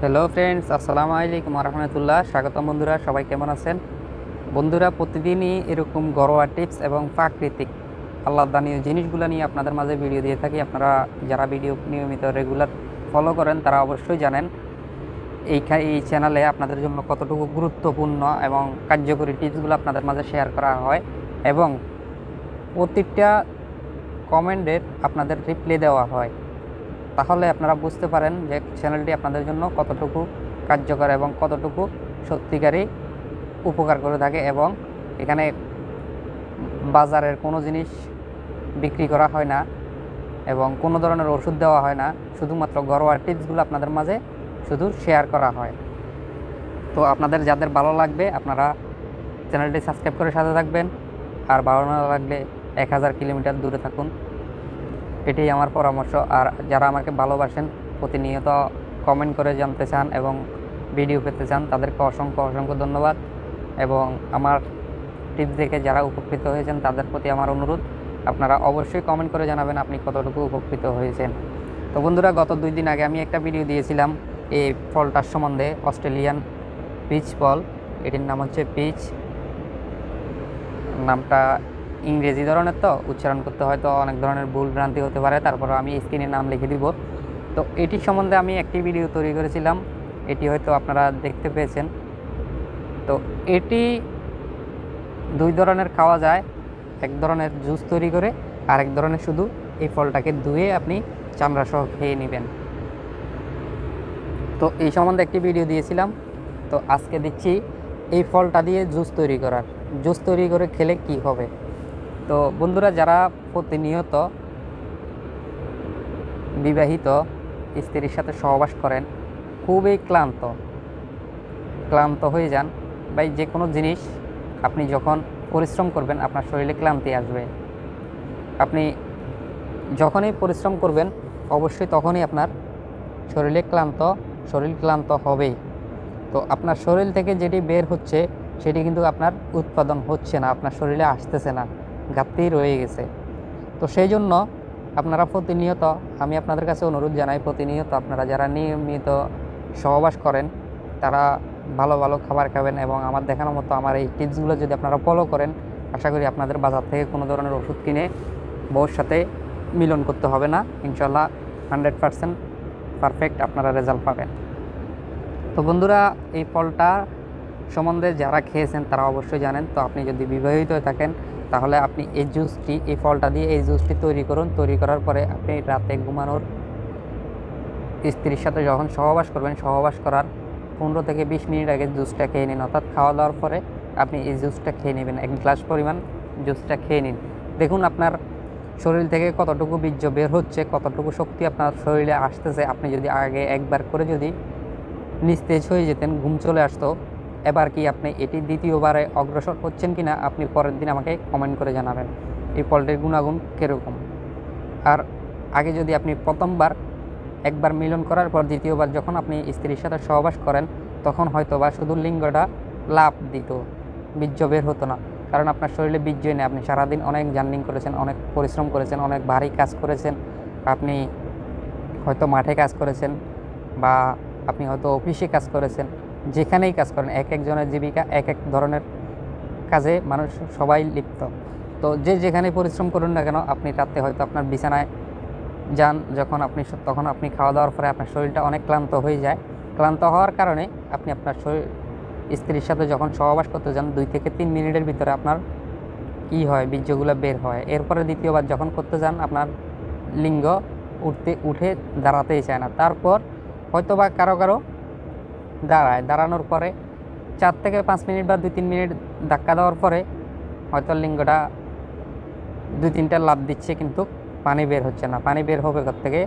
Hello friends আসসালামু আলাইকুম রহমতুল্লাহ স্বাগতম বন্ধুরা সবাই কেমন আছেন বন্ধুরা প্রতিদিনই এরকম ঘরোয়া টিপস এবং প্রাকৃতিক আল্লাহদানীয় জিনিসগুলো নিয়ে আপনাদের মাঝে ভিডিও দিয়ে থাকি আপনারা যারা ভিডিও নিয়মিত রেগুলার ফলো করেন তারা অবশ্যই জানেন এই এই চ্যানেলে আপনাদের জন্য কতটুকু গুরুত্বপূর্ণ এবং কার্যকরী টিপসগুলো আপনাদের মাঝে শেয়ার করা হয় এবং প্রতিটা কমেন্টের আপনাদের রিপ্লাই দেওয়া হয় তাহলে আপনারা বুঝতে পারেন যে চ্যানেলটি আপনাদের জন্য কতটুকু কার্যকর এবং কতটুকু সত্যিকারই উপকার করে থাকে এবং এখানে বাজারের কোনো জিনিস বিক্রি করা হয় না এবং কোনো ধরনের ওষুধ দেওয়া হয় না, শুধুমাত্র ঘরোয়া টিপসগুলো আপনাদের মাঝে শুধু শেয়ার করা হয়। তো আপনাদের যাদের ভালো লাগবে, আপনারা চ্যানেলটি সাবস্ক্রাইব করে সাথে থাকবেন। আর ভালো না লাগলে এক হাজার কিলোমিটার দূরে থাকুন। এটাই আমার পরামর্শ। আর যারা আমাকে ভালোবাসেন, প্রতিনিয়ত কমেন্ট করে জানতে চান এবং ভিডিও পেতে চান, তাদেরকে অসংখ্য অসংখ্য ধন্যবাদ। এবং আমার টিপস দেখে যারা উপকৃত হয়েছেন, তাদের প্রতি আমার অনুরোধ, আপনারা অবশ্যই কমেন্ট করে জানাবেন আপনি কতটুকু উপকৃত হয়েছেন। তো বন্ধুরা, গত দুই দিন আগে আমি একটা ভিডিও দিয়েছিলাম, এই ফলটার সম্বন্ধে, অস্ট্রেলিয়ান পিচ ফল। এটির নাম হচ্ছে পিচ নামটা ইংরেজি ধরনের তো, উচ্চারণ করতে হয়তো অনেক ধরনের ভুল ভ্রান্তি হতে পারে, তারপর আমি স্ক্রিনে নাম লিখে দিব। তো এটির সম্বন্ধে আমি একটি ভিডিও তৈরি করেছিলাম, এটি হয়তো আপনারা দেখতে পেয়েছেন। তো এটি দুই ধরনের খাওয়া যায়, এক ধরনের জুস তৈরি করে আর এক ধরনের শুধু এই ফলটাকে ধুয়ে আপনি চামড়া সহ খেয়ে নেবেন। তো এই সম্বন্ধে একটি ভিডিও দিয়েছিলাম, তো আজকে দিচ্ছি এই ফলটা দিয়ে জুস তৈরি করার। জুস তৈরি করে খেলে কি হবে? তো বন্ধুরা, যারা প্রতিনিয়ত বিবাহিত স্ত্রীর সাথে সহবাস করেন, খুবই ক্লান্ত ক্লান্ত হয়ে যান। বা যে কোনো জিনিস আপনি যখন পরিশ্রম করবেন, আপনার শরীরে ক্লান্তি আসবে। আপনি যখনই পরিশ্রম করবেন, অবশ্যই তখনই আপনার শরীরে ক্লান্ত, শরীর ক্লান্ত হবেই। তো আপনার শরীর থেকে যেটি বের হচ্ছে, সেটি কিন্তু আপনার উৎপাদন হচ্ছে না, আপনার শরীরে আসতেছে না। ঘাটতি রয়ে গেছে। তো সেই জন্য আপনারা প্রতিনিয়ত, আমি আপনাদের কাছে অনুরোধ জানাই, প্রতিনিয়ত আপনারা যারা নিয়মিত সহবাস করেন, তারা ভালো ভালো খাবার খাবেন এবং আমার দেখানোর মতো আমার এই টিপসগুলো যদি আপনারা ফলো করেন, আশা করি আপনাদের বাজার থেকে কোনো ধরনের ওষুধ কিনে বউর সাথে মিলন করতে হবে না। ইনশাল্লাহ হান্ড্রেড পারসেন্ট পারফেক্ট আপনারা রেজাল্ট পাবেন। তো বন্ধুরা, এই ফলটা সম্বন্ধে যারা খেয়েছেন তারা অবশ্যই জানেন। তো আপনি যদি বিবাহিত হয়ে থাকেন, তাহলে আপনি এই জুসটি, এই ফলটা দিয়ে এই জুসটি তৈরি করুন। তৈরি করার পরে আপনি রাতে ঘুমানোর স্ত্রীর সাথে যখন সহবাস করবেন, সহবাস করার পনেরো থেকে বিশ মিনিট আগে জুসটা খেয়ে নিন। অর্থাৎ খাওয়া দাওয়ার পরে আপনি এই জুসটা খেয়ে নেবেন। এক গ্লাস পরিমাণ জুসটা খেয়ে নিন। দেখুন আপনার শরীর থেকে কতটুকু বীর্য বের হচ্ছে, কতটুকু শক্তি আপনার শরীরে আসতেছে। আপনি যদি আগে একবার করে যদি নিস্তেজ হয়ে যেতেন, ঘুম চলে আসতো। এবার কি আপনি এটি দ্বিতীয়বারে অগ্রসর হচ্ছেন কি না আপনি পরের দিন আমাকে কমেন্ট করে জানাবেন। এই ফলটির গুণাগুণ কীরকম? আর আগে যদি আপনি প্রথমবার একবার মিলন করার পর দ্বিতীয়বার যখন আপনি স্ত্রীর সাথে সহবাস করেন, তখন হয়তো বা শুধু লিঙ্গটা লাভ দিত, বীর্য বের হতো না। কারণ আপনার শরীরে বীর্যই নেই। আপনি সারাদিন অনেক জার্নিং করেছেন, অনেক পরিশ্রম করেছেন, অনেক ভারী কাজ করেছেন। আপনি হয়তো মাঠে কাজ করেছেন বা আপনি হয়তো অফিসে কাজ করেছেন। যেখানেই কাজ করেন, এক একজনের জীবিকা, এক এক ধরনের কাজে মানুষ সবাই লিপ্ত। তো যে যেখানে পরিশ্রম করুন না কেন, আপনি রাতে হয়তো আপনার বিছানায় যান, যখন আপনি তখন আপনি খাওয়া দাওয়ার পরে আপনার শরীরটা অনেক ক্লান্ত হয়ে যায়। ক্লান্ত হওয়ার কারণে আপনি আপনার শরীর, স্ত্রীর সাথে যখন সহবাস করতে যান, দুই থেকে তিন মিনিটের ভিতরে আপনার কী হয়, বীর্যগুলো বের হয়। এরপরে দ্বিতীয়বার যখন করতে যান, আপনার লিঙ্গ উঠতে, উঠে দাঁড়াতেই চায় না। তারপর হয়তো বা কারও কারও দাঁড়ায়, দাঁড়ানোর পরে চার থেকে পাঁচ মিনিট বা দুই তিন মিনিট ধাক্কা দেওয়ার পরে হয়তো লিঙ্গটা দুই তিনটা লাভ দিচ্ছে কিন্তু পানি বের হচ্ছে না। পানি বের হবে থেকে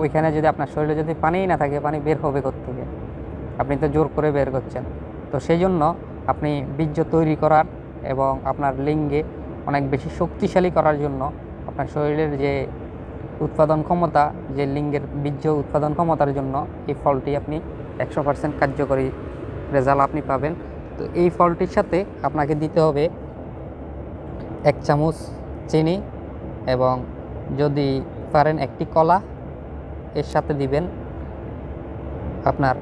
ওইখানে যদি আপনার শরীরে যদি পানিই না থাকে, পানি বের হবে থেকে আপনি তো জোর করে বের করছেন। তো সেই জন্য আপনি বীর্য তৈরি করার এবং আপনার লিঙ্গে অনেক বেশি শক্তিশালী করার জন্য আপনার শরীরের যে উৎপাদন ক্ষমতা, যে লিঙ্গের বীর্য উৎপাদন ক্ষমতার জন্য এই ফলটি আপনি একশো পার্সেন্ট কার্যকরী রেজাল্ট আপনি পাবেন। তো এই ফলটির সাথে আপনাকে দিতে হবে এক চামচ চিনি এবং যদি পারেন একটি কলা, এর সাথে দিবেন আপনার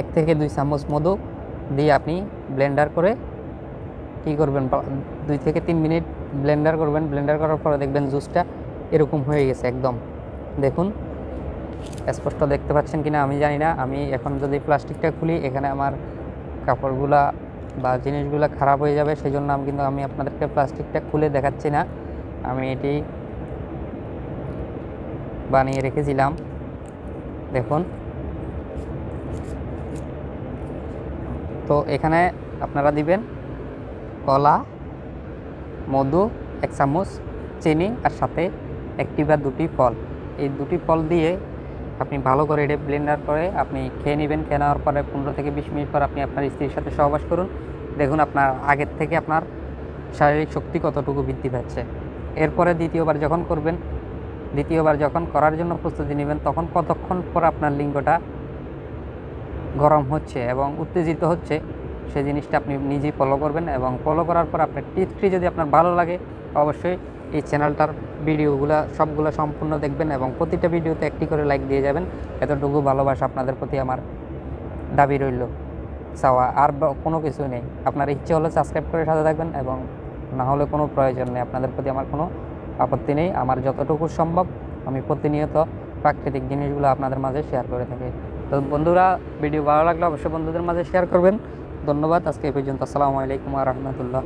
এক থেকে দুই চামচ মধু দিয়ে আপনি ব্লেন্ডার করে কী করবেন দুই থেকে তিন মিনিট ব্লেন্ডার করবেন। ব্লেন্ডার করার পরে দেখবেন জুসটা এরকম হয়ে গেছে একদম। দেখুন স্পষ্ট দেখতে পাচ্ছেন কিনা আমি জানি না। আমি এখন যদি প্লাস্টিকটা খুলি, এখানে আমার কাপড়গুলা বা জিনিসগুলো খারাপ হয়ে যাবে সেই জন্য আমি কিন্তু আমি আপনাদেরকে প্লাস্টিকটা খুলে দেখাচ্ছি না। আমি এটি বানিয়ে রেখেছিলাম। দেখুন। তো এখানে আপনারা দিবেন কলা, মধু, এক চামচ, চিনি, আর সাথে একটি বা দুটি ফল। এই দুটি ফল দিয়ে আপনি ভালো করে এটা ব্লেন্ডার করে আপনি খেয়ে নেবেন। খেয়ে নেওয়ার পরে পনেরো থেকে বিশ মিনিট পর আপনি আপনার স্ত্রীর সাথে সহবাস করুন। দেখুন আপনার আগের থেকে আপনার শারীরিক শক্তি কতটুকু বৃদ্ধি পাচ্ছে। এরপরে দ্বিতীয়বার যখন করবেন, দ্বিতীয়বার যখন করার জন্য প্রস্তুতি নেবেন, তখন কতক্ষণ পর আপনার লিঙ্গটা গরম হচ্ছে এবং উত্তেজিত হচ্ছে সেই জিনিসটা আপনি নিজেই ফলো করবেন এবং ফলো করার পর আপনার টিপসটি যদি আপনার ভালো লাগে, অবশ্যই এই চ্যানেলটার ভিডিওগুলো সবগুলো সম্পূর্ণ দেখবেন এবং প্রতিটা ভিডিওতে একটি করে লাইক দিয়ে যাবেন। এতটুকু ভালোবাসা আপনাদের প্রতি আমার দাবি রইল। চাওয়া আর কোনো কিছু নেই। আপনার ইচ্ছে হলে সাবস্ক্রাইব করে সাথে থাকবেন এবং না হলে কোনো প্রয়োজন নেই। আপনাদের প্রতি আমার কোনো আপত্তি নেই। আমার যতটুকু সম্ভব আমি প্রতিনিয়ত প্রাকৃতিক জিনিসগুলো আপনাদের মাঝে শেয়ার করে থাকি। তো বন্ধুরা ভিডিও ভালো লাগলে অবশ্যই বন্ধুদের মাঝে শেয়ার করবেন। ধন্যবাদ। আজকে এই পর্যন্ত। আসসালামু আলাইকুম রহমতুল্লাহ।